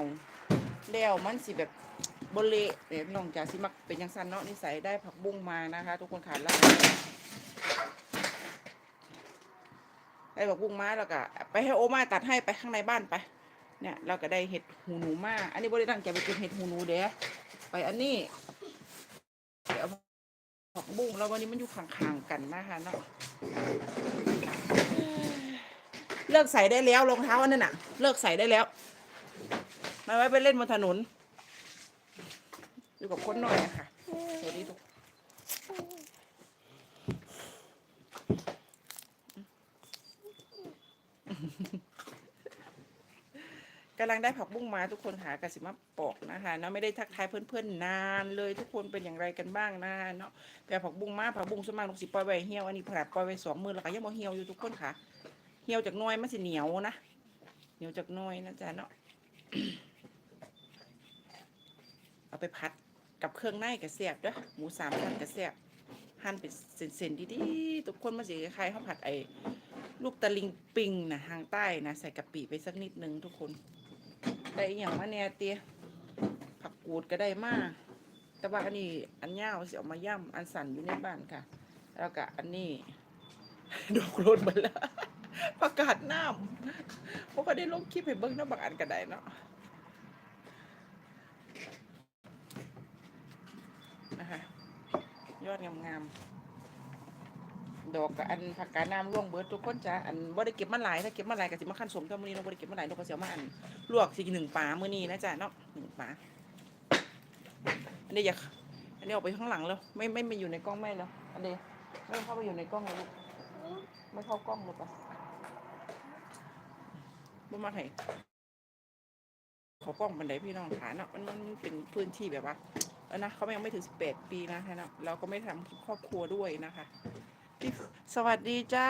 วแล้วมันสิแบบบเละเนี่ยน้องจ๋าสิมักเป็นยังสั้นเนาะนิสัยได้ผักบุ้งมานะคะ ทุกคนขาดแล้วได้ผักบุ้งมาแล้วก็ไปให้โอมาตัดให้ไปข้างในบ้านไป เนี่ย เราก็ได้เห็ดหูหนูมาอันนี้บริตั้งใจไปเก็บเห็ดหูหนูเด้ไปอันนี้เดี๋ยวผักบุ้งแล้ววันนี้มันอยู่ข้างๆกันนะคะเนาะเลิกใส่ได้แล้วรองเท้าอันนั้นน่ะ เลิกใส่ได้แล้ว มาไว้ไปเล่นบนถนน อยู่กับคนหน่อยอะค่ะสวัสดีทุกกำลังได้ผักบุ้งมาทุกคนค่ะสิมาปอกนะคะเนาะไม่ได้ทักทายเพื่อนๆนานเลยทุกคนเป็นอย่างไรกันบ้างนะเนาะแต่ผักบุ้งมาผักบุ้งสวนมากลูกสิปล่อยไว้เหี่ยวอันนี้ผัดปล่อยไว้สองมือแล้วก็ยังบ่เหี่ยวอยู่ทุกคนค่ะ เหี่ยวจากน้อยมันสิเหนียวนะเหนียวจากน้อยนะจ๊ะเนาะ เอาไปพัดกับเครื่องในกระเสียบด้อหมูสามชั้นกระเสียบหั่นเป็นเส้นๆดีๆทุกคนมาสิคล้ายข้าวผัดไอ้ลูกตะลิงปิงนะทางใต้นะใส่กะปิไปสักนิดนึงทุกคนได้อย่างมาแหน่เตี้ยผักกูดก็ได้มาก แต่ว่าอันนี้อันยาวสิเอามาย่ำอันสั่นอยู่ในบ้านค่ะ แล้วก็อันนี้ดอกโรดมาแล้วประกาศน้ำเพราะก็ได้ลงคลิปให้เบิ้งน้ำบางอันก็ได้เนาะ ยอดงามๆดอกกับอันผักกาดน้ำร่วงเบิดทุกคนจ้ะอันบ่ได้เก็บมาหลายถ้าเก็บมาหลายก็สิมาขั้นสมเท่ามื้อนี้เราบ่ได้เก็บมาหลายเราก็สิเอามาอันลวกสิหนึ่งปลามื้อนี้นะจ๊ะเนาะหนึ่งปลาอันนี้อยากอันนี้ออกไปข้างหลังแล้ว ไม่ไม่ไม่อยู่ในกล้องไม่แล้วอันนี้ไม่เข้าไปอยู่ในกล้องเลยลูกไม่เข้ากล้องเลยปะบ่มาให้เขากล้องบันไดพี่น้องฐานเนาะมันมันเป็นพื้นที่แบบว่า นะ เขายังไม่ถึงสิบแปดปีนะคะเนะเราก็ไม่ทำครอบครัวด้วยนะคะพี่สวัสดีจ้า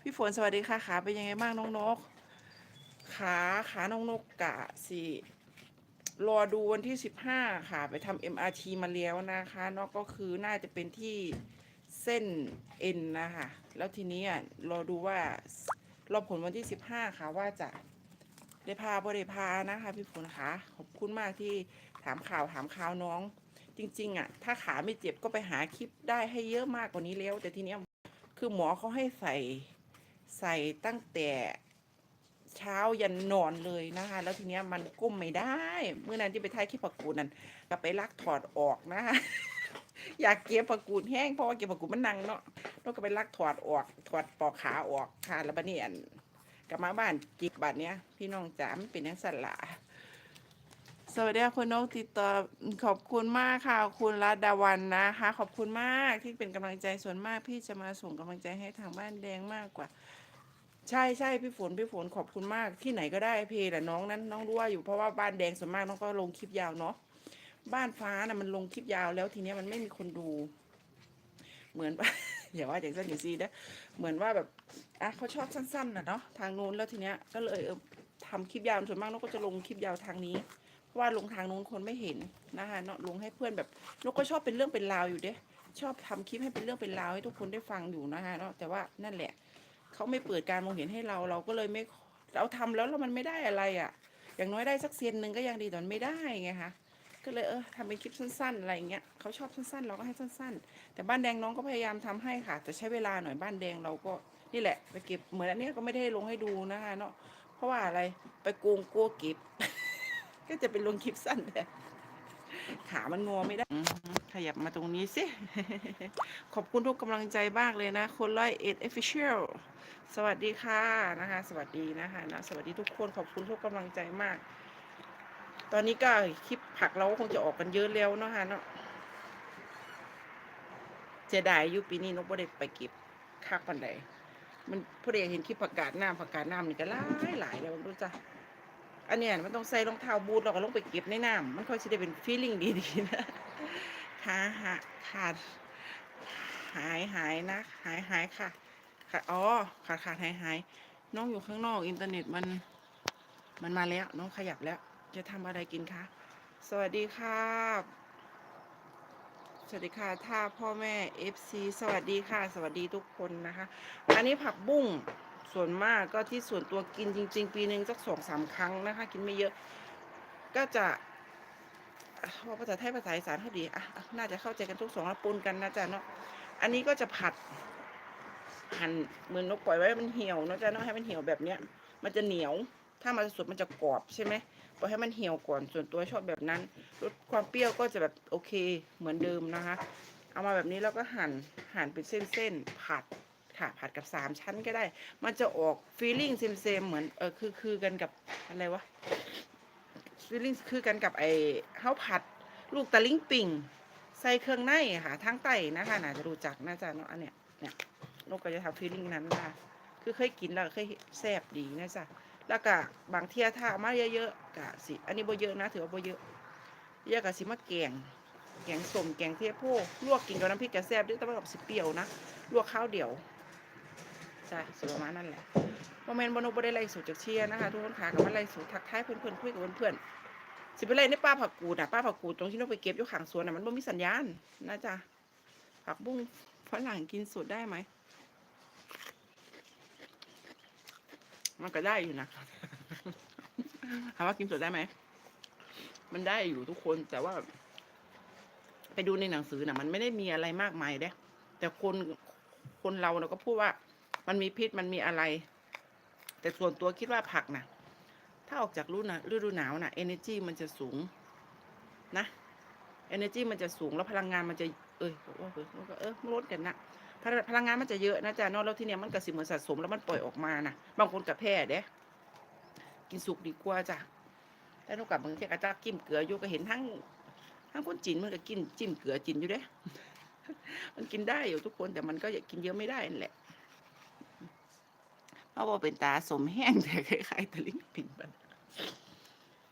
พี่ฝนสวัสดีค่ะขาเป็นยังไงบ้างน้องนก ขาขาน้องนกกะสิรอดูวันที่สิบห้าค่ะ ไปทำ MRT มาแล้วนะคะนาะก็คือน่าจะเป็นที่เส้นเอ็นนะคะ แล้วทีนี้อะรอดูว่ารอผลวันที่สิบห้าค่ะว่าจะได้พาบ่ได้พานะคะ พี่ฝนคะขอบคุณมากที่ ถามข่าวถามข่าวน้อง จริง ๆ อะ ถ้าขาไม่เจ็บก็ไปหาคลิปได้ให้เยอะมากกว่านี้แล้ว แต่ทีเนี้ยคือหมอเขาให้ใส่ใส่ตั้งแต่เช้ายันนอนเลยนะคะ แล้วทีเนี้ยมันก้มไม่ได้เมื่อนั้นที่ไปถ่ายคลิปประกูนั่นก็ไปลักถอดออกนะคะอยากเก็บผักกูดแห้งเพราะว่าเก็บผักกูดมันนังเนาะแล้วก็ไปลักถอดออกถอดปอกขาออกค่ะแล้วบัดนี้อันกลับมาบ้านจิกบัดเนี้ยพี่น้องจ๋ามันเป็นยังสันหละ สวัสดีคุณนกติดต่อขอบคุณมากค่ะ คุณรัดาวันนะคะ ขอบคุณมากที่เป็นกำลังใจส่วนมากพี่จะมาส่งกำลังใจให้ทางบ้านแดงมากกว่า ใช่ใช่พี่ฝนพี่ฝนขอบคุณมากที่ไหนก็ได้เพแหละน้องนั้นน้องรู้ว่าอยู่เพราะว่าบ้านแดงส่วนมากน้องก็ลงคลิปยาวเนาะบ้านฟ้านะ่ะมันลงคลิปยาวแล้วทีเนี้ยมันไม่มีคนดู เหมือนว่าอย่าว่าอย่างสั้นอย่างซีนะเหมือนว่าแบบอะเขาชอบสั้นๆนะเนาะทางนู้นแล้วทีเนี้ยก็เลยเออทำคลิปยาวส่วนมากนกก็จะลงคลิปยาวทางนี้ ว่าลงทางนู้นคนไม่เห็นนะคะเนาะลงให้เพื่อนแบบนกก็ชอบเป็นเรื่องเป็นราวอยู่เด้ชอบทำคลิปให้เป็นเรื่องเป็นราวให้ทุกคนได้ฟังอยู่นะคะเนาะแต่ว่านั่นแหละเขาไม่เปิดการมองเห็นให้เราเราก็เลยไม่เราทำแล้วแล้วมันไม่ได้อะไรอะ่ะ อย่างน้อยได้สักเซียนหนึ่งก็ยังดีแต่มันไม่ได้ไงคะก็เลยเออทำเป็นคลิปสั้นๆอะไรอย่างเงี้ยเขาชอบสั้นๆ เราก็ให้สั้น ๆ แต่บ้านแดงน้องก็พยายามทำให้ค่ะ แต่ใช้เวลาหน่อยบ้านแดงเราก็นี่แหละ ไปเก็บเหมือนอันนี้ก็ไม่ได้ลงให้ดูนะคะเนาะเพราะว่าอะไรไปโกงกลัวเก็บ ก็จะเป็นลงคลิปสั้นแต่ขามันงอไม่ได้ ขยับมาตรงนี้สิ ขอบคุณทุกกำลังใจมากเลยนะ คนร้อยเอ็ดเอฟฟิเชียลสวัสดีค่ะนะคะ สวัสดีนะคะนะสวัสดีทุกคนขอบคุณทุกกำลังใจมาก ตอนนี้ก็คลิปผักเราก็คงจะออกกันเยอะแล้วเนาะฮะเนาะเสียดายอยู่ปีนี้นกบ่ได้ไปเก็บคักปันใดมันพอดีเห็นคลิปผักกาดน้ำผักกาดน้ำนี่ก็หลายหลายแล้วรู้จ้ะ อันเนี้ยมันต้องใส่รองเท้าบูทเราก็ลงไปเก็บในน้ำมันค่อยจะได้เป็นฟีลลิ่งดีๆนะขาหักขาดหายหายนะหายหายค่ะขาดอ๋อขาดขาดหายหายน้องอยู่ข้างนอกอินเทอร์เน็ตมันมันมาแล้ว น้องขยับแล้ว จะทำอะไรกินคะสวัสดีครับสวัสดีค่ะถ้าพ่อแม่ FC สวัสดีค่ะ สวัสดีทุกคนนะคะ อันนี้ผักบุ้ง ส่วนมากก็ที่ส่วนตัวกินจริง ๆ ปีหนึ่งสักสองสามครั้งนะคะ กินไม่เยอะ ก็จะว่าภาษาไทยภาษาอีสานเขาดีอะน่าจะเข้าใจกันทุกสองล้วปนกันนะจ๊ะเนาะอันนี้ก็จะผัดหั่นเหมือนนกปล่อยไว้ให้มันเหี่ยวนะจ๊ะเนาะให้มันเหี่ยวแบบเนี้ย มันจะเหนียว ถ้ามันสดมันจะกรอบใช่ไหมปล่อยให้มันเหี่ยวก่อนส่วนตัวชอบแบบนั้นรสความเปรี้ยวก็จะแบบโอเคเหมือนเดิมนะคะ เอามาแบบนี้แล้วก็หั่นหั่นเป็นเส้นๆผัด ค่ะผัดกับสามชั้นก็ได้ มันจะออกฟีลลิ่งเซมๆเหมือนเออคือคือกันกับอะไรวะฟีลลิ่งคือกันกับไอ้ข้าวผัด ลูกตะลิงปิ่งใส่เครื่องในค่ะทั้งไตนะคะน่าจะรู้จักน่าจะเนาะอันเนี้ยเนี่ยนกก็จะทำฟีลลิ่งนั้นนะคะคือเคยกินแล้วเคยแซ่บดีนะจ๊ะแล้วก็บางเที่ยถ้าเอามาเยอะๆกะสิอันนี้โบเยอะนะถือว่าโบเยอะเยอะกะสิมาแกงแกงสมแกงเทโพลวกกินกับน้ำพริกกะแซ่บด้วยแต่ว่ากับสิเปรี้ยวนะลวกข้าวเดียว ใช่สุดประมาณนั่นแหละโมเมนต์บนุบได้ไล่สูตรจากเชียร์นะคะทุกคนค่ะกับมาไล่สูตรทักทายเพื่อนๆคุยกับเพื่อนๆสิไปไล่ในป้าผักกูดอะป้าผักกูดตรงที่นกไปเก็บอยู่ข้างสวนอะมันบ่มีสัญญาณนะจ๊ะผักบุ้งฝรั่งกินสดได้ไหมมันก็ได้อยู่นะถามว่ากินสดได้ไหม มันได้อยู่ทุกคนแต่ว่า ไปดูในหนังสือนะมันไม่ได้มีอะไรมากมายเด้ แต่คนคนเราเราก็พูดว่า มันมีพิษมันมีอะไร แต่ส่วนตัวคิดว่าผักนะถ้าออกจากฤดูนะฤดูหนาวนะ energy มันจะสูงนะ energy มันจะสูงแล้วพลังงานมันจะ เอ้ยว่าเออว่าเออมันลดกันนะพลังงานมันจะเยอะนะจ๊ะนอกแล้วที่เนี้ยมันกระสิเหมือนสะสมแล้วมันปล่อยออกมานะบางคนกับแพ้เด้กินสุกดีกว่าจ้ะแต่นกกับบางทีก็จะกิมเกลืออยู่ก็เห็นทั้งทั้งคนจีนมันก็กินจิ้มเกลือจีนอยู่เด้ มันกินได้อยู่ทุกคนแต่มันก็อยากกินเยอะไม่ได้นั่นแหละ เพราะว่าเป็นตาสมแห้งแต่คล้ายๆตะลิงปิงบัน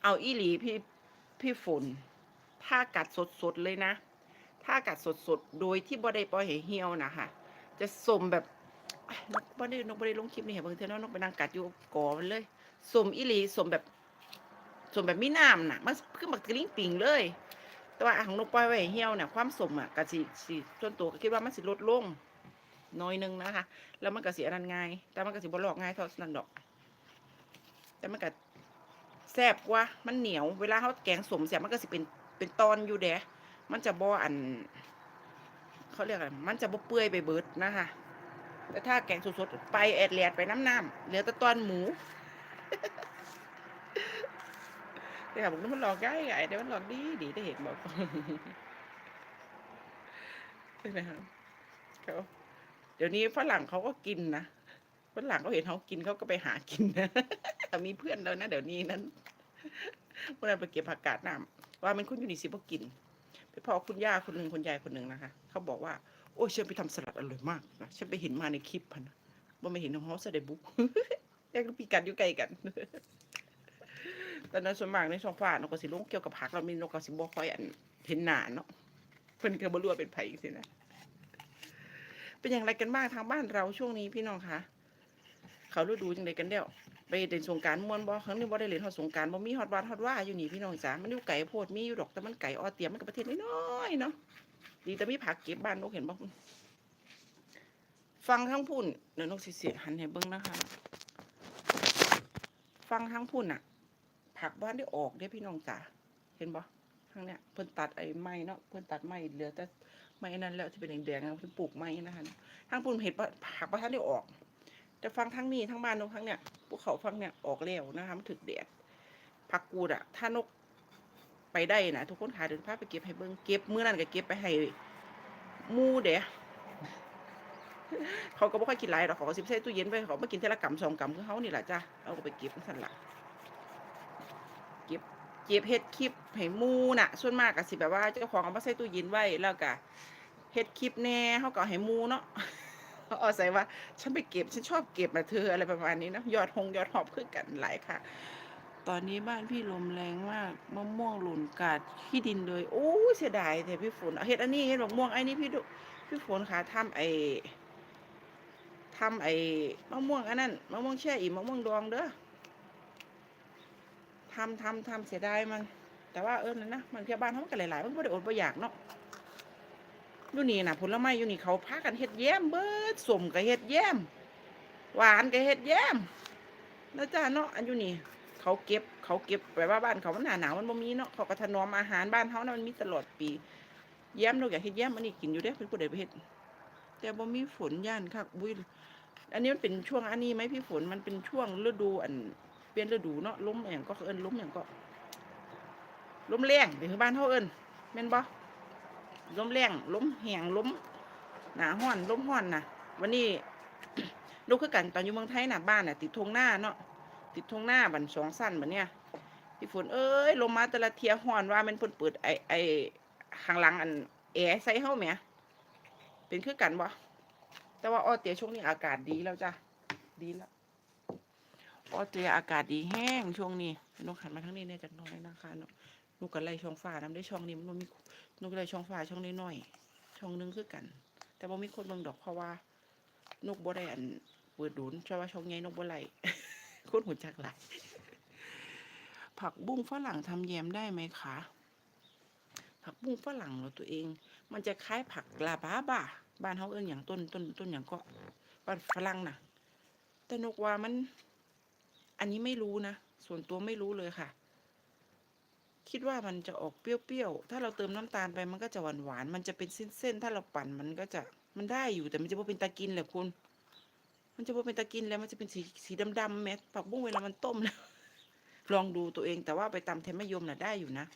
เอาอีหลีพี่พี่ฝนถ้ากัดสดๆเลยนะ ถ้ากัดสดๆ โดยที่บ่ได้ปล่อยให้เหี่ยวนะคะจะสมแบบเอ้ยนกบ่ได้นกบ่ได้ลงคลิปนี่เห็นบางทีเนาะนกไปนั่งกัดอยู่กอมันเลยสมอีหลีสมแบบสมแบบมีน้ำน่ะมันคือบักตะลิงปิงเลย แต่ว่าของนกปล่อยไว้เหี่ยวเนี่ยความสมอะก็สิสิส่วนตัวก็คิดว่ามันสิลดลง น้อยหนึงนะคะ แล้วมันก็สิอันนั้นง่าย แต่มันก็สิบ่ลอกง่ายเท่านั้นดอก แต่มันก็แซ่บกว่า มันเหนียว เวลาเขาแกงสมเสียมันก็สิเป็นเป็นตอนอยู่แดะมันจะบ่อันเขาเรียกอะไร มันจะบ่เปื่อยไปเบิดนะคะ แต่ถ้าแกงสดๆไปแอดแลดไปน้ำน้ำเหลือแต่ตอนหมูแต่ค่ะผมนึกมันหลอกได้ไงแต่มันหลอกดีดีได้เห็นบอกใช่ไหมครับ เดี๋ยวนี้ฝรั่งเขาก็กินนะฝรั่งเขาเห็นเขากินเขาก็ไปหากินนะมีเพื่อนแล้วนะเดี๋ยวนี้นั้นเมื่อไปเก็บผักกาดน้ำว่ามันคุณอยู่นี่สิพวกกินไปพอคุณย่าคนหนึ่งคุณยายคนหนึ่งนะคะเขาบอกว่าโอ้ยฉันไปทำสลัดอร่อยมากนะฉันไปเห็นมาในคลิปพันนะว่าไม่เห็นของเขาแสดงบุ๊กแยังปีกันอยู่ไกลกันตอนนั้นส่วนมากในช่องฟ้านกก็สิลงเกี่ยวกับผักเรามีนกก็สิบ่ค่อยอันเห็นหนาเนาะเพิ่นก็บ่รู้ว่าเป็นไผจังซี่นะ เป็นอย่างไรกันบ้างทางบ้านเราช่วงนี้พี่น้องคะเขาฤดูจังไดกันเด้วไปเล่นสงการมวนบ่ครั้งนี้บ่ได้เล่นฮอดสงการบ่มีฮอดวัดฮอดว่าอยู่นี่พี่น้องจ๋ามันอยู่ไกลโพดมีอยู่ดอกแต่มันไกลออเตรียมมันก็ประเทศน้อยเนาะดีแต่มีผักเก็บบ้านนกเห็นบ่ฟังทั้งพุ่นเดี๋ยวนกเสียหันให้เบิ่งนะคะ ฟังทั้งพุ่นน่ะผักบ้านได้ออกเด้พี่น้องจ๋าเห็นบ่ทางเนี้ยเพิ่นตัดไอ้ไม้เนาะเพิ่นตัดไม้เหลือแต่ ไม้นั้นแล้วที่เป็นแดงๆเพิ่นปลูกไม้นะคะทางพุ่นเห็นผักบ้านได้ออก แต่ฟังทั้งนี้ทั้งบ้านนกทั้งเนี้ยภูเขาฟังเนี้ยออกแล้วนะคะมันถึกแดดผักกูดอะถ้านกไปได้นะทุกคนขายเดินพาไปเก็บให้เบิ่งเก็บเมื้อนั้นก็เก็บไปให้มูเด้เขาก็บ่ค่อยกินหลายหรอกเขาก็สิใส่ตู้เย็นไว้เขามากินเทละกำสองกำคือเฮานี่ล่ะจ้ะเอาก็ไปเก็บจังซั่นล่ะเก็บ เก็บเฮ็ดคลิปให้มูน่ะ ส่วนมากก็สิแบบว่าเจ้าของเอามาใส่ตู้เย็นไว้แล้วก็เฮ็ดคลิปแน่เฮาก็ให้มูเนาะเขาเอาใส่ว่า ฉันไปเก็บฉันชอบเก็บนะเธออะไรประมาณนี้เนาะยอดหงยอดหอบคือกันหลายค่ะ ตอนนี้บ้านพี่ลมแรงมากมะม่วงหล่นกาดที่ดินเลยโอ้เสียดายแต่พี่ฝนเอาเฮ็ดอันนี้เฮ็ดมะม่วงไอ้นี่พี่ดุพี่ฝนค่ะทำไอ้ทำไอ้มะม่วงอันนั้นมะม่วงแช่อิ่มมะม่วงดองเด้อ ทำทำทำเสียดายมัน แต่ว่าเออนั่นนะมันเพียบ้านเขามันกันหลายๆมันไม่ได้อดบ่อยากเนาะยูนี่นะผลไม้ยูนี่เขาพากันเฮ็ดแย้มเบิดสมกับเฮ็ดแย้มหวานกับเฮ็ดแย้มนะจ้าเนาะอันยูนี่เขาเก็บเขาเก็บแบบว่าบ้านเขามันหนาหนาวมันบ่มีเนาะเขาก็ถนอมอาหารบ้านเขานะมันมีตลอดปีแย้มนกอยากเฮ็ดแย้มอันนี้กินอยู่เด้เพิ่นผู้ใดไปเฮ็ดแต่บ่มีฝนย่านคักบุ้ยอันนี้มันเป็นช่วงอันนี้ไหมพี่ฝนมันเป็นช่วงฤดูอัน ปลี่ยนฤดูเนาะล้มอย่างก็เอิ้นลมอย่างก็ล้มแรงเดี๋ยวบ้านเฮาเอิ้นแม่นบ่ล้มแรงล้มแหงล้มหนาฮ้อนล้มฮ้อนนะวันนี้ลูกคือกันตอนอยู่เมืองไทยน่ะบ้านน่ะติดทงหน้าเนาะติดทงหน้าบันสองสั้นบันเนี่ยพี่ฝนเอ้ยลงมาแต่ละเทียฮ้อนว่ามันเพิ่นเปิดไอไอข้างหลังอันแอร์ใส่เฮาแหมเป็นคือกันบ่แต่ว่าออเตียช่วงนี้อากาศดีแล้วจ้ะดีแล้ว ออสเตรียอากาศดีแห้งช่วงนี้นกหันมาทางนี้เนี่ยจักน้อยนะคะนาะนกก็ไล่ช่องฟ้านํได้ช่องนี้มันมีนกกระไล่ช่องฟ้าช่องน้อยช่องหนึงคือกัน แต่บ่มีคนเบิ่งดอกเพราะว่า นกบ่ได้อันเปิดดูนใช่ว่าช่องใหญ่นกบ่ไหลคนหัวจักไหลายผักบุ้งฝรั่งทำแยมได้ไหมคะผักบุ้งฝรั่งเรอตัวเอง มันจะคล้ายผักลาบ้าบ่าบ้านเขาเอิ้นอย่างต้นต้นต้นอย่างก็บ้านฝรั่งน่ะแต่นกว่ามัน อันนี้ไม่รู้นะ ส่วนตัวไม่รู้เลยค่ะ คิดว่ามันจะออกเปรี้ยวๆ ถ้าเราเติมน้ำตาลไปมันก็จะหวานๆ มันจะเป็นเส้นๆ ถ้าเราปั่นมันก็จะมันได้อยู่แต่มันจะบ่เป็นตากินแหละคุณ มันจะบ่เป็นตากินแล้วมันจะเป็นสีสีดำๆแม้ผักบุ้งเวลามันต้มแล้วลองดูตัวเองแต่ว่าไปตำแทนมะยมน่ะได้อยู่นะ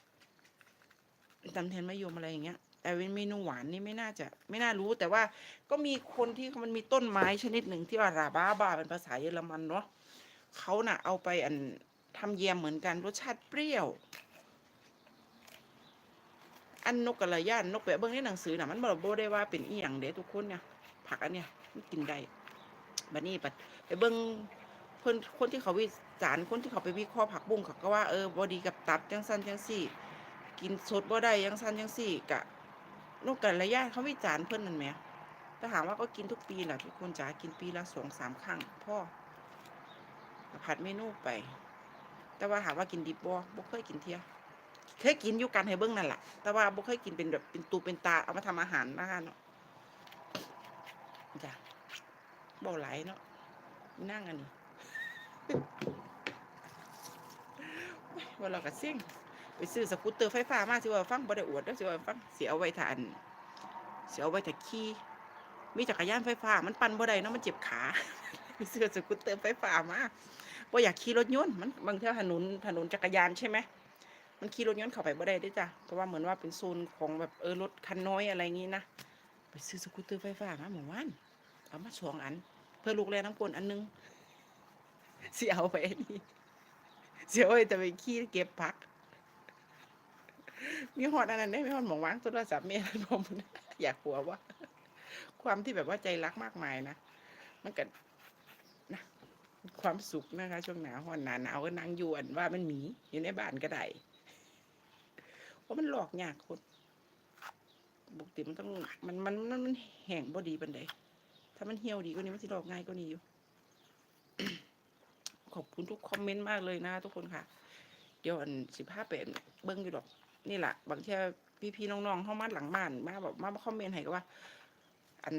ตำแทนมะยมอะไรอย่างเงี้ย แต่เป็นเมนูหวานนี่ไม่น่าจะ ไม่น่ารู้แต่ว่าก็มีคนที่มันมีต้นไม้ชนิดหนึ่งที่ว่าราบาบาเป็นภาษาเยอรมันเนาะ เขาน่ะเอาไปอันทำแยมเหมือนกันรสชาติเปรี้ยว อันนกกระยานนกแปะเบิ้งในหนังสือน่ะมันบอกบ่ได้ว่าเป็นอีหยังเด้ทุกคนเนี่ยผักอันเนี้ยมันกินได้บัดนี้บัดไปเบิ้งเพิ่นคนที่เขาวิจารณ์คนที่เขาไปวิเคราะห์ผักบุ้งเขาก็ว่าเออบ่ดีกับตับจังซั่นจังซี่ กินสดบ่ได้จังซั่นจังซี่กะนกกระยานเขาวิจารณ์เพิ่อนนั่นแหมแต่ถามว่าก็กินทุกปีแหละทุกคนจ๋ากินปีละสองสามครั้งพ่อ ผัดเมนูไป แต่ว่าถาว่ากินดิบบ่บ่เคยกินเที่ยเคยกินอยู่กันให้เบิ้งนั่นแหละแต่ว่าบ่เคยกินเป็นแบบเป็นตูเป็นตาเอามาทำอาหารนะคะเนาะจ้ะบ่ไหลเนาะนั่งอันนี้ว่าเราก็เสี่ยงไปซื้อสกูตเตอร์ไฟฟ้ามาสิว่าฟังบ่ได้อวดเด้อสิว่าฟังเสิเอาไว้ทาอันสิเอาไว้ถ้าขี่มีจักรยานไฟฟ้ามันปั่นบ่ได้เนาะมันเจ็บขา ไปซื้อสกูตเตอร์ไฟฟ้ามาบ่อยากขี่รถยนต์มันบางเที่ยวถนนถนนจักรยานใช่ไหมมันขี่รถยนต์เข้าไปบ่ได้ด้วยจ้ะเพราะว่าเหมือนว่าเป็นโซนของแบบเออรถคันน้อยอะไรงี้นะไปซื้อสกูตเตอร์ไฟฟ้ามาหมู่บ้านเอามาสองอัน เพื่อลูกแลน้ำกลนอันหนึงเสิเอาไปนนี้เสียไว้แต่ไปขี่เก็บผัก มีหอดอันนั้นได้มีหอดหมองว่างโทรศัพท์เมียผมอยากหัวว่า ความที่แบบว่าใจรักมากมายนะมันก็น ความสุขนะคะ ช่วงหนาวหอนหนาหนาวก็นั่งอยู่อันว่ามันหมีอยู่ในบ้านก็ได้เพราะมันหลอกยากคนปกติมันต้องมันมันมันมันแห้งบ่ดีปันใดถ้ามันเหี่ยวดีกว่านี้มันสิหลอกง่ายกว่านี้อยู่ ขอบคุณทุกคอมเมนต์มากเลยนะ ทุกคนค่ะ เดี๋ยวอันสิบห้าเป็นเบิ้งอยู่ดอก นี่แหละบางทีพี่พี่ๆน้องๆเข้ามาหลังบ้านมาแบบมาคอมเมนต์ให้ก็ว่า อัน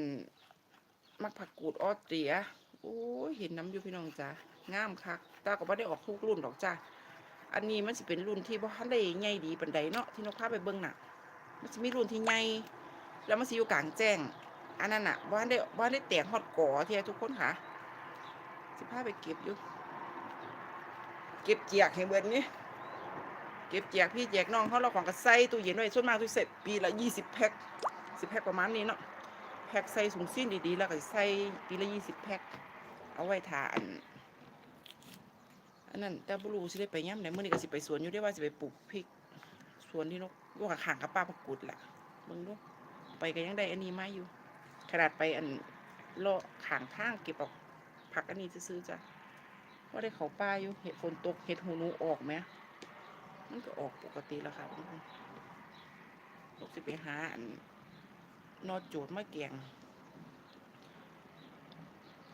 มักผักกูดออสเตรีย โอ้เห็นน้ำอยู่พี่น้องจ้างามคักตาก็บ่ได้ออกทุกรุ่นดอกจ้าอันนี้มันสิเป็นรุ่นที่บ่ทันได้ใหญ่ดีปานใดเนาะที่นกพาไปเบิ่งน่ะ มันสิมีรุ่นที่ใหญ่แล้วมันสิอยู่กลางแจ้ง อันนั้นน่ะบ่ทันได้บ่ทันได้แตกฮอดก่อเที่ทุกคนค่ะสิพาไปเก็บอยู่เก็บเจียกให้เบิดนี่เก็บเจียกพี่แจกน้องเขาเราของก็ใส่ตู้เย็นไว้ส่วนมากตู้เสร็จปีละ20แพ็ค10แพ็คประมาณนี้เนาะแพ็คใส่ถุงสิ้นดีๆ แล้วก็ใส่ปีละยี่สิบแพ็ค เอาไว้ทาอันอันนั้นแต่บุรูสิได้ไปย่ำไหนเมื่อนี้ก็สิไปสวนอยู่ได้ว่าสิไปปลูกพริกสวนที่นกลูกข้างกับป้าประกุดแหละเบิ่งดูไปก็ยังได้อันนี้มาอยู่ ขนาดไปอันเลาะข้างทางเก็บเอาผักอันนี้ซื้อจ้ะว่าได้เขาป้าอยู่เห็ดฝนตกเห็ดหูนูออกไหมมันก็ออกปกติแล้วค่ะทุกคนลูกสิไปหาอันนอโจทย์มาแกง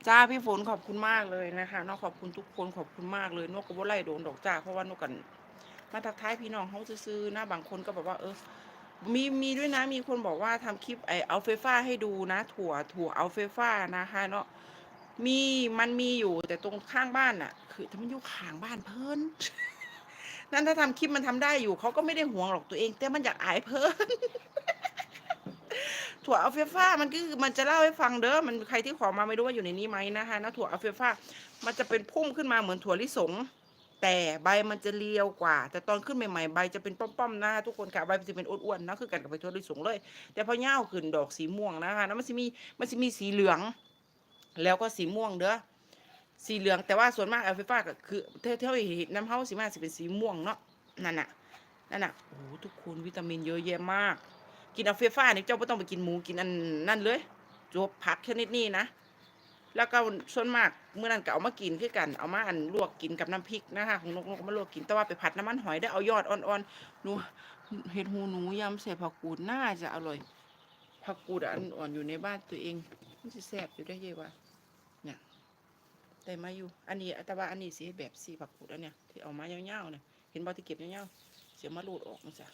จ้าพี่ฝนขอบคุณมากเลยนะคะนอกขอบคุณทุกคนขอบคุณมากเลยนกกระโบไล่โดนดอกจ้าเพราะว่านกกัน มาทักทายพี่น้องเขาซื้อๆนะบางคนก็บอกว่าเออมีมีด้วยนะมีคนบอกว่าทำคลิปไอเอาไฟฟ้าให้ดูนะ ถั่วถั่วเอาไฟฟ้านะคะเนาะมีมันมีอยู่แต่ตรงข้างบ้านน่ะ คือถ้ามันอยู่ข้างบ้านเพิ่นนั่นถ้าทำคลิปมันทำได้อยู่เขาก็ไม่ได้ห่วงหรอกตัวเอง แต่มันอยากอายเพิ่น ถั่วอัลเฟฟ้ามันก็คือมันจะเล่าให้ฟังเด้อมันใครที่ขอมาไม่รู้ว่าอยู่ในนี้ไหมนะคะนะถั่วอัลเฟฟ้ามันจะเป็นพุ่มขึ้นมาเหมือนถั่วลิสงแต่ใบมันจะเรียวกว่า แต่ตอนขึ้นใหม่ๆใบจะเป็นป้อมๆนะคะทุกคนค่ะใบมันจะเป็นอ้วนๆนะคือกันกับใบถั่วลิสงเลย แต่พอเง่าขึ้นดอกสีม่วงนะคะแล้วมันจะมีมันจะมีสีเหลือง แล้วก็สีม่วงเด้อสีเหลืองแต่ว่าส่วนมากอัลเฟฟ้าก็คือเท่าเท่าเห็นน้ำเฮาสีมาสิเป็นสีม่วงเนาะนั่นน่ะนั่นน่ะโอ้โหทุกคนวิตามินเยอะแยะมาก กินเอัลเฟฟ้านี่เจ้าไม่ต้องไปกินหมูกินอันนั่นเลยจบผักชนิดนี้นะ แล้วก็ส่วนมากเมื่อนั้นก็เอามากินคือกันเอามาอันลวกกินกับน้ำพริกนะคะของนกนกเอามาลวกกินแต่ว่าไปผัดน้ำมันหอยได้เอายอดอ่อนๆหนูเห็ดหูหนูยำใส่ผักกูดน่าจะอร่อยผักกูดอันอ่อนอยู่ในบ้านตัวเองมันจะแซ่บอยู่ได้ยอะวะเนี่ยแต่มาอยู่ อันนี้แต่ว่าอันนี้สิเฮ็ดแบบสีผักกูดอันเนี้ยที่เอามายาวๆเนี่ยเห็นบ่ที่เก็บยาวๆเสียมาลูดออกมันจ้ะ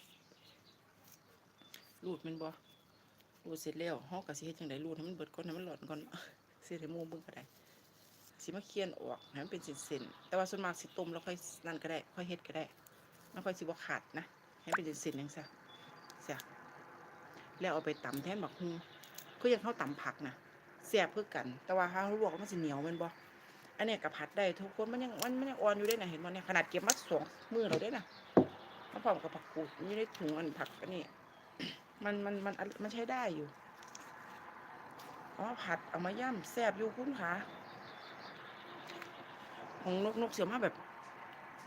ลูดมันบ่ลูดเสร็จแล้วเฮาก็สิเฮ็ดจังไดลูดให้มันเบิดก่อนให้มันหลอดก่อนเสียให้หมูเบิ่งก็ได้สิมาเคียนออกให้มันเป็นเส้นๆแต่ว่าส่วนมากสิต้มแล้วค่อยนั่นก็ได้ ค่อยเฮ็ดก็ได้มันค่อยสิบ่ขาดนะให้เป็นเส้นๆจังซะจ้ะแล้วเอาไปตำแทนบักฮุงคือยังเข้าตำผักนะแซ่บคือกัน แต่ว่าถ้าลวกแล้วมันสิเหนียวแม่นบ่อันนี้ยก็ผัดได้ทุกคนมันยังมันมันยังอ่อนอยู่ได้นะเห็นบ่เนี่ยขนาดเก็บมาสองมื้อแล้วได้นะมาพร้อมกับผักกูดอยู่ในถุงอันผักอันนี้ มันมันมันมันใช้ได้อยู่เอามาผัดเอามาย่ำแซ่บอยู่คุณค่ะของนกนกเสียมาแบบ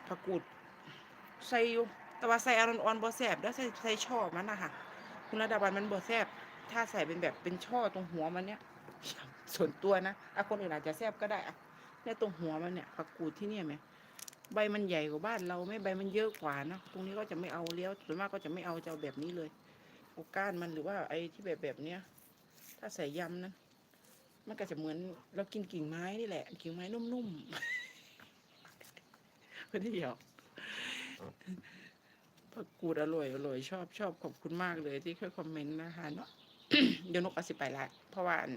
ผักกูดใส่อยู่แต่ว่าใส่อารอนออนบ่แซบแล้วใส่ใส่ช่อมันนะคะคุณระดาบันมันบ่แซบถ้าใส่เป็นแบบเป็นช่อตรงหัวมันเนี้ยส่วนตัวนะอะคนอื่นอาจจะแซบก็ได้อะเนี่ยตรงหัวมันเนี่ยผักกูดที่เนี่ยไหมใบมันใหญ่กว่าบ้านเราไหม่ใบมันเยอะกว่านะตรงนี้ก็จะไม่เอาเลี้ยวส่วนมากก็จะไม่เอาจะเอาแบบนี้เลย เอาก้านมันหรือว่าไอ้ที่แบบแบบเนี้ย ถ้าใส่ยำนั้นมันก็จะเหมือนเรากินกิ่งไม้นี่แหละ กิ่งไม้นุ่มๆไม่ได้หยอกผักกูดอร่อยอร่อยชอบชอบขอบคุณมากเลยที่เคยคอมเมนต์นะคะเนาะเดี๋ยวนกเอาสิไปละเพราะว่าอัน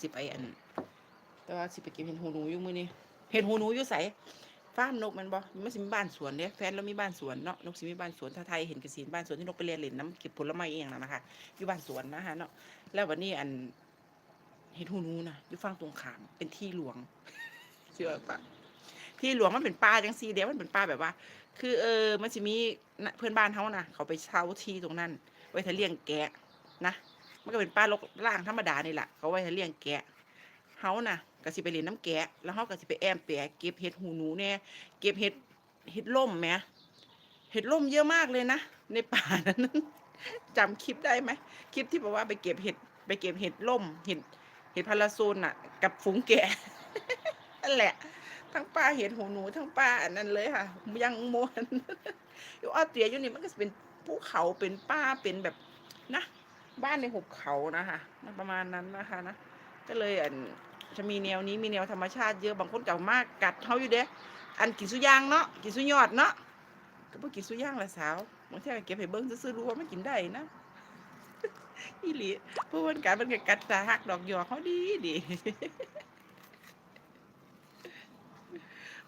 สิไปอัน แต่ว่าสิไปก็บเห็ดหูหนูอยู่มื้อนี้เห็ดหูหนูอยู่ใส ฟาร์มนกมันบ่มันสิมีบ้านสวนเด้แฟนเรามีบ้านสวนเนาะนกสิมีบ้านสวนถ้าไทยเห็นกระสีบ้านสวนที่นกไปเรียนเล่นน้ำเก็บผลไม้เองนะนะคะอยู่บ้านสวนนะคะเนาะแล้ววันนี้อันเห็ดหูนูนะอยู่ฝั่งตรงขามเป็นที่หลวงเชื่อปะที่หลวงมันเป็นป่าจังซีเดียวมันเป็นป่าแบบว่า คือเออมันจะมีเพื่อนบ้านเขานะเขาไปเช่าที่ตรงนั้น ไว้ทะเลี้ยงแกะนะมันก็เป็นป่ารกล่างธรรมดานี่แหละเขาไว้ทะเลี้ยงแกะเขาน่ะ ก็สิไปเรียนน้ำแกะ แล้วเขาก็สิไปแอมแปะเก็บเห็ดหูหนูเนี่ยเก็บเห็ดเห็ดล่มแหมเห็ดล่มเยอะมากเลยนะ ในป่านั้นจำคลิปได้ไหมคลิปที่บอกว่าไปเก็บเห็ดไปเก็บเห็ดล่มเห็ดเห็ดพาราโซนน่ะ กับฝูงแกะนั่นแหละ ทั้งป้าเห็ดหูหนูทั้งป้าอันนั้นเลยค่ะ ยังมวนอยู่ออสเตรียอยู่นี่มันก็จะเป็นภูเขาเป็นป้าเป็นแบบนะ บ้านในหุบเขานะคะประมาณนั้นนะคะนะก็เลยอัน จะมีแนวนี้มีแนวธรรมชาติเยอะบางคนเก่ามากกัดเขาอยู่เด้อันกินสุยางเนาะกินสุยอดเนาะก็บ่กินสุยางละสาวบางทีเก็บให้เบิ้งซื่อรู้ว่ามันกินได้นะอีหลีผู้วันการมันก็กัดตาหักดอกหยอกเขาดีดี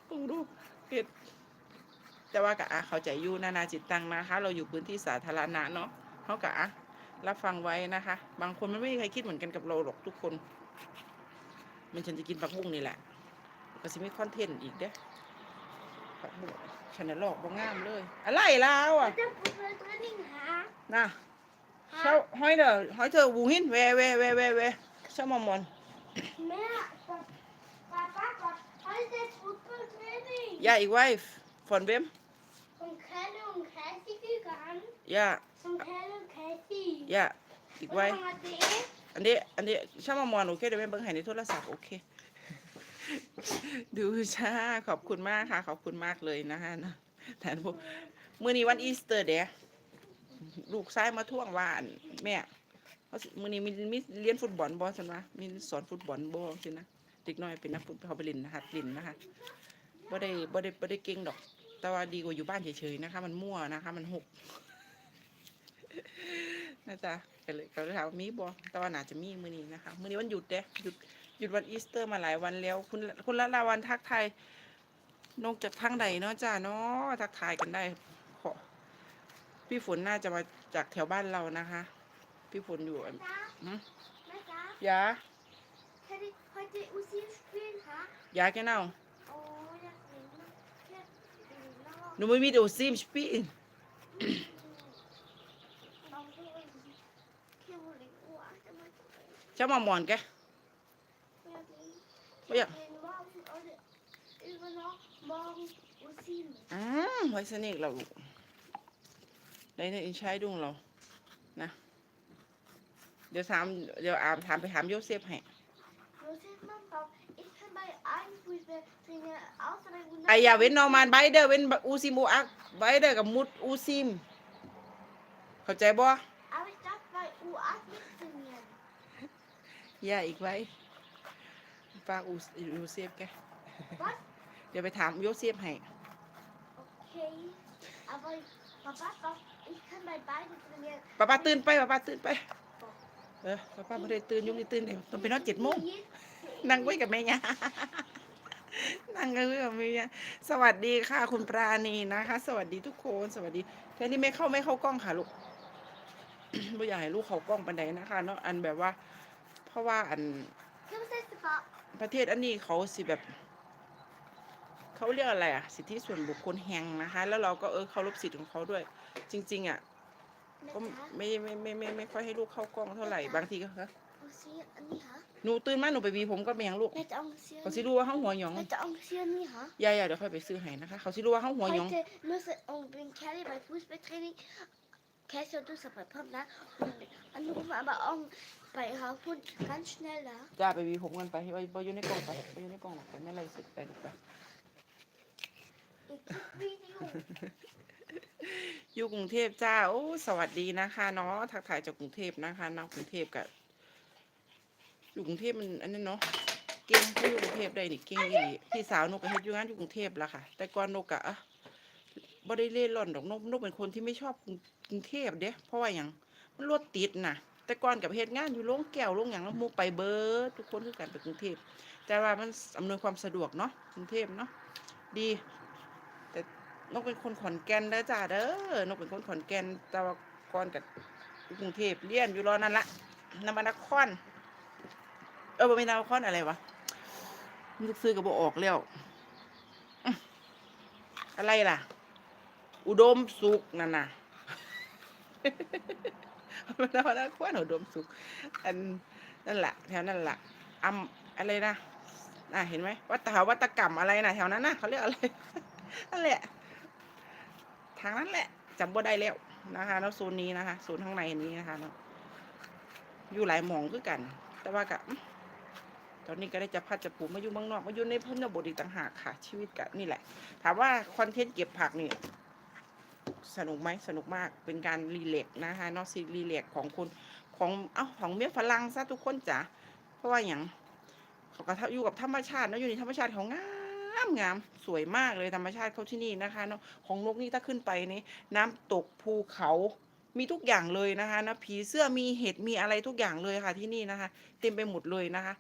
เพิ่งรู้เห็ดแต่ว่ากะอะเข้าใจอยู่นานาจิตตังนะคะ เราอยู่พื้นที่สาธารณะเนาะเขากะอะรับฟังไว้นะคะ บางคนมันไม่มีใครคิดเหมือนกันกับเราหรอกทุกคน มันฉันจะกินผักบุ้งนี่แหละก็สิมีคอนเทนต์อีกเด้ผักบุ้งฉันน่ะลอกบ่งามเลย อะไรแล้วอะจะพูดเรื่องตัวนี้หาน่ะ Schau, heute, heute wohin? Wer, wer, wer, wer, wer? Schau mal, Mann. แม่ป๊าป๊าป๊าป๊า heute Fußballtraining Ja, ich weiß. Von wem? von Kalle und Cassie gegangen. Ja, Von Kalle und Cassie. ja, ich Und weiß. อันนี้อันนี้ช่างมามอนโอเคเดี๋ยวแม่เบิ้งให้ในโทรศัพท์โอเค ดูช้าขอบคุณมากค่ะ ขอบคุณมากเลยนะฮะนะแต่พวกมื่อนี้วันอีสเตอร์เดะลูกชายมาท่วงว่านแม่เขามื่อนี้มีมีเรียนฟุตบอลบอสันวะมีสอนฟุตบอลบอสินะเด็กน้อยเป็นนักฟุตเขาไปเล่นนะคะเล่นนะคะบ่ได้บ่ได้บ่ได้เก่งดอก แต่ว่าดีกว่าอยู่บ้านเฉยๆนะคะ มันมั่วนะคะ มันหก นะจ๊ะก็เลยก็เลยถามว่ามีบ่แต่ว่าน่าจะมีมื้อนี้นะคะ มื้อนี้วันหยุดเด้หยุดหยุดวันอีสเตอร์มาหลายวันแล้ว คุณคุณละลาวันทักทายนกจากทางใดเนาะจ้าเนาะทักทายกันได้ขอพี่ฝนน่าจะมาจากแถวบ้านเรานะคะ พี่ฝนอยู่อัน Mama, หืม Mama, ยา kann ich heute Usi spielen, ha? ยาแกเน่า Oh, das will ich noch. Ja, genau. หนูไม่มีดูซิมสปีน Warum so ist es? Hier wohl die Uhr, achte mal. เจ้ามาหมอนแก Ja, die- Ja. den morgen oder übermorgen Usi. อืมไว้สนิทเราลูกได้ในอินใช้ดุงเรานะเดี๋ยวถามเดี๋ยวอามถามไปถามโยเซฟให้ Josef, Mama, ich kann bei einem Fußball trainieren, außer bei ไอ้อย่าเว้นนอร์มานไบเดอร์เว้นอูซิมโออักไบเดอร์กับมุดอูซิม เข้าใจบ่ Aber ich darf bei U8 nicht trainieren. อ ย่าอีกไว้ฝากอูอูเซฟแก Was? เดี๋ยวไปถามโยเซฟให้ Okay. Aber Papa, Papa, ich kann bei beiden trainieren. ป้าป้าตื่นไปป้าป้าตื่นไป เออป้าป้าไม่ได้ตื่นยกนี่ตื่นเดี๋ยวต้องไปนอนเจ็ดโมงนั่งไว้กับแม่ยานั่งกันไว้กับแม่ยาสวัสดีค่ะ คุณปราณีนะคะ สวัสดีทุกคน สวัสดีแค่นี้ไม่เข้าไม่เข้ากล้องค่ะลูก ไม่อยากให้ลูกเขากล้องปันใดนะคะเนาะ อันแบบว่า เพราะว่าอัน Kim ist das Papa? ประเทศอันนี้เขาสิแบบ เขาเรียกอะไรอะสิทธิส่วนบุคคลแหงนะคะ แล้วเราก็เออเคารพสิทธิ์ของเขาด้วย จริง ๆอะก็ Netta? ไม่ไม่ไม่ไม่ไม่ค่อยให้ลูกเข้ากล้องเท่าไหร่บางทีก็ฮะ Usi, Anni, ha? หนูตื่นมาหนูไปวีผมก็แมงลูก Nette Angst เขาสิ hier. รู้ว่าเขาหัวหยอง Nette Angst hier, Anni, ha? ยายๆเดี๋ยวค่อยไปซื้อให้นะคะเขาสิรู้ว่าเขาหัวหยอง Heute muss und bin Kelly bei Fußballtraining. Kelly und du ist bei Pop, ne? Und anrufen aber auch bei ihrer Hund ganz schnell da. จ้าไปวีผมกันไปไปไปอยู่ในกล่องไปไปอยู่ในกล่องหรอกไปไม่ไรสุดไปลูกไป Ich krieg Video. อยู่กรุงเทพจ้าโอ้สวัสดีนะคะเนาะทักทายจากกรุงเทพนะคะนอกกรุงเทพกับอยู่กรุงเทพมันอันนั้นเนาะเก่งที่อยู่กรุงเทพได้นี่เก่งอีหลีพี่สาวนกก็เฮ็ดอยู่งานอยู่กรุงเทพละค่ะ แต่ก่อนนกอะอะบ่ได้เล่นร่อนดอกนกนกเป็นคนที่ไม่ชอบกรุงกรุงเทพเด้เพราะว่าหยังมันรถติดน่ะ แต่ก่อนกับเฮ็ดงานอยู่โรงแก้วโรงหยังแล้วหมูไปเบิดทุกคนคือกันไปกรุงเทพแต่ว่ามันอำนวยความสะดวกเนาะกรุงเทพเนาะดี แต่นกเป็นคนขอนแก่นเด้อจ้าเด้อนกเป็นคนขอนแก่นแต่ว่าก่อนกับกรุงเทพเรียนอยู่รอนั่นละนามนครเออบ่เป็นนามนครอะไรวะนึกซื้อกับบออกแล้วอื้ออะไรล่ะ อุดมสุขนั่นน่ะ นามนครอุดมสุข อันนั่นแหละแถวนั่นแหละอำอะไรนะน่ะเห็นไหมวัตถาวัตกรรมอะไรนะแถวนั้นนะเขาเรียกอะไรนั่นแหละ ทางนั้นแหละจำบ่ได้แล้วนะคะแล้วโซนนี้นะคะโซนข้างในนี้นะคะเนาะอยู่หลายหมองคือกัน แต่ว่ากับตอนนี้ก็ได้จะพัดจะปลูกมาอยู่เมืองนอกมาอยู่ในพื้นบทอีกต่างหากค่ะ ชีวิตกับนี่แหละ ถามว่าคอนเทนต์เก็บผักนี่ สนุกไหมสนุกมากเป็นการรีเล็กนะคะนอกซีรีเล็กของคุณของเอ้าของเมียฝรั่งซะทุกคนจ้ะเพราะว่าอย่างเขาก็อยู่กับธรรมชาติเนะอยู่ในธรรมชาติเขางามงามสวยมากเลยธรรมชาติเขาที่นี่นะคะเนาะของนกนี่ถ้าขึ้นไปนี่น้ำตกภูเขามีทุกอย่างเลยนะคะนะผีเสื้อมีเห็ดมีอะไรทุกอย่างเลยค่ะที่นี่นะคะ เต็มไปหมดเลยนะคะ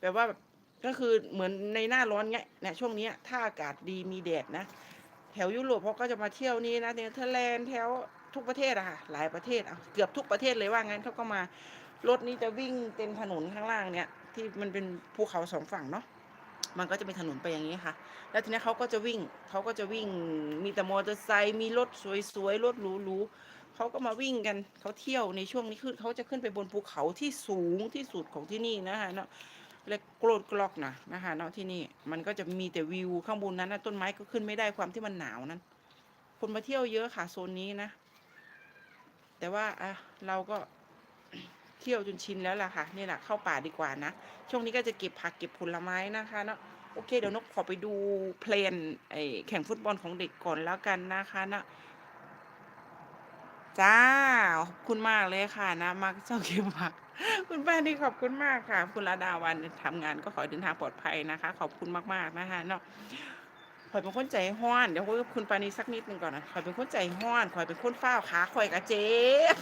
แบบว่าแบบก็คือเหมือนในหน้าร้อนเงี้ยเนี่ยช่วงนี้ถ้าอากาศดีมีแดดนะ แถวยุโรปเขาก็จะมาเที่ยวนี่นะเนเธอร์แลนด์แถวทุกประเทศอะค่ะหลายประเทศอะเกือบทุกประเทศเลยว่างั้นเขาก็มารถนี้จะวิ่งเต็มถนนข้างล่างเนี่ย ที่มันเป็นภูเขาสองฝั่งเนาะมันก็จะเป็นถนนไปอย่างนี้ค่ะ แล้วทีนี้เขาก็จะวิ่งเขาก็จะวิ่งมีแต่มอเตอร์ไซค์มีรถสวยๆรถหรูๆเขาก็มาวิ่งกันเขาเที่ยวในช่วงนี้คือเขาจะขึ้นไปบนภูเขาที่สูงที่สุดของที่นี่นะคะเนาะ เรียกโกรดกลอกนะนะคะเนาะที่นี่มันก็จะมีแต่วิวข้างบนนั้นนะต้นไม้ก็ขึ้นไม่ได้ความที่มันหนาวนั้น คนมาเที่ยวเยอะค่ะโซนนี้นะ แต่ว่าอะเราก็เที่ยวจนชินแล้วล่ะค่ะนี่แหละเข้าป่าดีกว่านะช่วงนี้ก็จะเก็บผักเก็บผลไม้นะคะเนาะโอเคเดี๋ยวนกขอไปดูเพลนไอแข่งฟุตบอลของเด็กก่อนแล้วกันนะคะนะจ้าขอบคุณมากเลยค่ะนะมากเจ้าเก็บผัก คุณป้านี่ขอบคุณมากค่ะ คุณระดาวันทำงานก็ขอเดินทางปลอดภัยนะคะ ขอบคุณมากๆนะคะเนาะข่อยเป็นคนใจห้อนเดี๋ยวคุยกับคุณปานีสักนิดหนึ่งก่อนนะข่อยเป็นคนใจห้อนข่อยเป็นคนฟ้าขาข่อยกระเจ็บ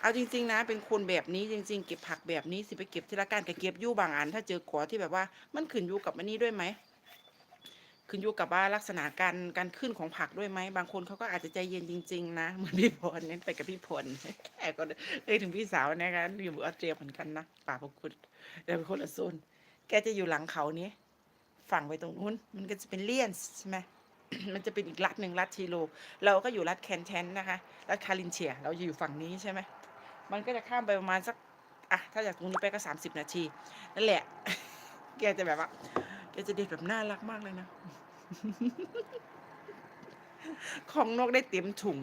เอาจริง ๆ นะ เป็นคนแบบนี้จริง ๆ เก็บผักแบบนี้สิไปเก็บที่ละการกับเก็บยู่บางอัน ถ้าเจอกอที่แบบว่ามันขึ้นอยู่กับอันนี้ด้วยไหม ขึ้นอยู่กับว่าลักษณะการการขึ้นของผักด้วยไหมบางคนเขาก็อาจจะใจเย็นจริง ๆ นะเหมือนพี่พลเนี่ยไปกับพี่พลแอบก็เอ้ยถึงพี่สาวนะคะอยู่ออสเตรียเหมือนกันนะป่าพกุดแต่เป็นคนละโซนแกจะอยู่หลังเขานี้ฝั่งไปตรงนู้นมันก็จะเป็นเลียนใช่ไหมมันจะเป็นอีกรัฐหนึ่งรัฐชีโล เราก็อยู่รัฐแคนแทนนะคะรัฐคารินเชีย เราอยู่ฝั่งนี้ใช่ไหมมันก็จะข้ามไปประมาณสักอะถ้าจากตรงนี้ไปก็สามสิบนาทีนั่นแหละแกจะแบบว่าแกจะเด็ดแบบน่ารักมากเลยนะ ของนกได้เต็มถุง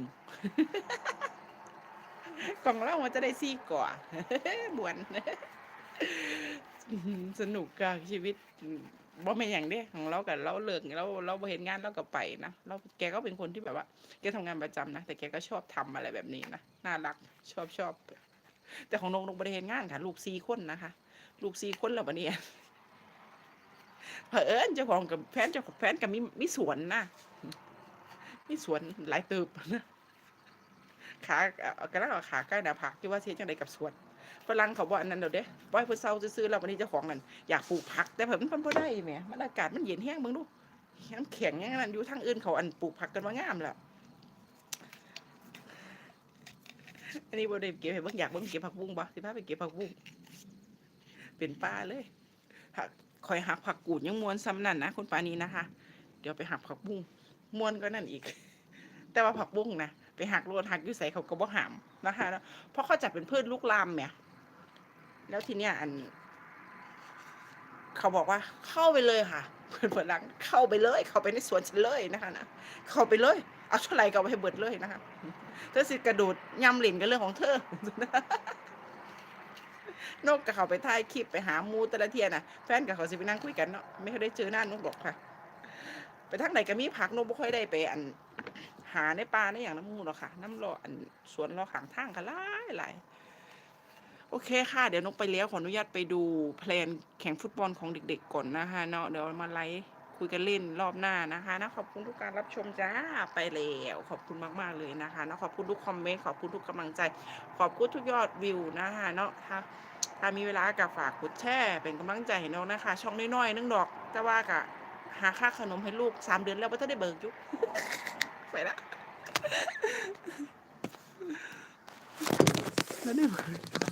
ของเรามันจะได้ซี่กว่าบวน สนุกกับชีวิตบ่เป็นอย่างเด้ของเรากับเราเลิกเราเราบ่เห็นงานเราก็ไปนะเราแกก็เป็นคนที่แบบว่า แกทำงานประจำนะแต่แกก็ชอบทำอะไรแบบนี้นะน่ารักชอบชอบแต่ของนกนกบ่ได้เห็นงานค่ะ ลูกสี่คนนะคะ ลูกสี่คนแล้วบัดนี้ เผอิญเจ้าของกับแฟนเจ้าของแฟนกับมีมีสวนนะมีสวนหลายติบนะขากระลังขาใกล้หน้าผากที่ว่าเสียจังไดกับสวนฝรั่งเขาบอกอันนั้นเดี๋ยวเด้ปล่อยเพิ่นเซาซื้อๆแล้ววันนี้เจ้าของนั่นอยากปลูกผัก แต่เพิ่นมันบ่ได้แหมมันอากาศมันเย็นแห้งเบิ่งดูน้ำแข็งอย่างนั้นอยู่ทางอื่นเขาอันปลูกผักกันว่างามแล้วอันนี้บ่ได้เก็บให้เบิ่งอยากเบิ่งเก็บผักบุ้งบ่สิพาไปเก็บผักบุ้งเป็นป้าเลยหัก คอยหักผักกูดยังมวนซ้ำนั่นนะคุณปานีนะคะ เดี๋ยวไปหักผักบุ้งมวนก็นั่นอีก แต่ว่าผักบุ้งนะไปหักโลดหักยุ่ใส่เขาก็บ่หามนะคะเพราะเขาจัดเป็นพืชลูกลามเนี่ยแล้วทีเนี้ยอัน เขาบอกว่าเข้าไปเลยค่ะเพื่อนฝรั่งเข้าไปเลย เข้าไปในสวนฉันเลยนะคะนะเข้าไปเลยเอาเท่าไหร่ก็เอาไปเบิดเลยนะคะเธอสิกระโดดยำหลินกันเรื่องของเธอ นกกับเขาไปถ่ายคลิปไปหาหมูแต่ละเทียน่ะแฟนกับเขาสิไปนั่งคุยกันเนาะไม่ค่อยได้เจอหน้านกหรอกค่ะ ไปทางไหนก็มีผักนกไม่ค่อยได้ไปอันหาในป่าในอย่างน้ำมูหรอกค่ะ น้ำรออันสวนรอขางทางค่ะหลายหลายโอเคค่ะ เดี๋ยวนกไปแล้วขออนุญาตไปดูแพลนแข่งฟุตบอลของเด็กๆก่อนนะคะเนาะเดี๋ยวมาไลฟ์คุยกันเล่นรอบหน้านะคะนะขอบคุณทุกการรับชมจ้าไปแล้วขอบคุณมากๆเลยนะคะนะขอบคุณทุกคอมเมนต์ขอบคุณทุกกำลังใจ ขอบคุณทุกยอดวิวนะคะเนาะ ถ้ามีเวลาก็ฝากกดแชร์เป็นกำลังใจให้น้องนะคะ ช่องน้อยๆนึงดอก แต่ว่ากะหาค่าขนมให้ลูกสามเดือนแล้วว่าถ้าได้เบิกยุกไปละแล้วได้เบิก